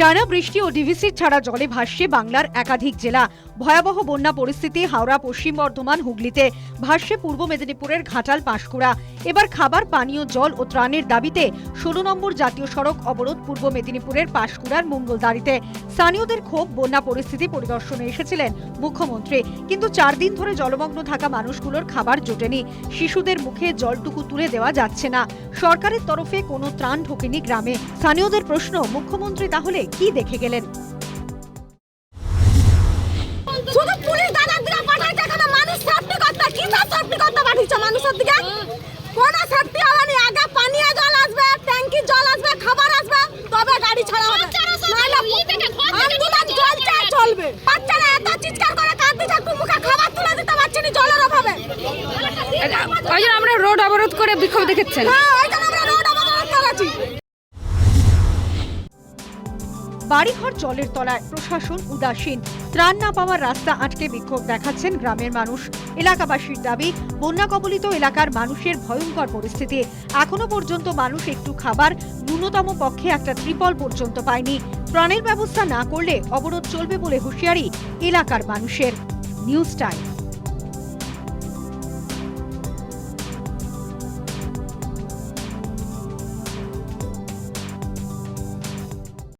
টানা বৃষ্টি ও ডিভিসি ছাড়া জলে ভাসছে বাংলার একাধিক জেলা। ভয়াবহ বন্যা পরিস্থিতি হাওড়া, পশ্চিম বর্ধমান, হুগলিতে ভাসছে পূর্ব মেদিনীপুরের ঘাটাল, পাঁশকুড়া। এবার খাবার, পানীয়, জল ও ত্রাণের দাবিতে ষোলো নম্বর জাতীয় সড়ক অবরোধ পূর্ব মেদিনীপুরের পাঁশকুড়ার মঙ্গলদারিতে। স্থানীয়দের ক্ষোভ, বন্যা পরিস্থিতি পরিদর্শনে এসেছিলেন মুখ্যমন্ত্রী। কিন্তু চার দিন ধরে জলমগ্ন থাকা মানুষগুলোর খাবার জোটেনি। শিশুদের মুখে জলটুকু তুলে দেওয়া যাচ্ছে না। সরকারের তরফে কোনো ত্রাণ ঢোকেনি গ্রামে। স্থানীয়দের প্রশ্ন মুখ্যমন্ত্রী তাহলে কি দেখে গেলেন? শুধু পুলিশ দাদাগিরা পাঠাইছে এখানে মানুষ সেফটি করতে। কি সেফটি করতে পাঠিয়েছে মানুষের দিকে? কোন সেফটি হবে আগে পানীয় জল আসবে ট্যাঙ্কি জল আসবে খাবার আসবে তবে গাড়ি ছাড়া হবে। নাহলে আন্দোলন চলছে আর চলবে। বাচ্চারা এত চিৎকার করে মুখে খাবার তুলে দিতে পারছি না জলের অভাবে। ওই জন্য আমরা রোড অবরোধ করে বিক্ষোভ দেখেছেন। হ্যাঁ ওই জন্য আমরা রোড বাড়িঘর জলের তলায় প্রশাসন উদাসীন। ত্রাণ না পাওয়ার রাস্তা আটকে বিক্ষোভ দেখাচ্ছেন গ্রামের মানুষ। এলাকাবাসীর দাবি, বন্যা কবলিত এলাকার মানুষের ভয়ঙ্কর পরিস্থিতি। এখনও পর্যন্ত মানুষ একটু খাবার, ন্যূনতম পক্ষে একটা ত্রিপল পর্যন্ত পায়নি। ত্রাণের ব্যবস্থা না করলে অবরোধ চলবে বলে হুঁশিয়ারি এলাকার মানুষের। News time.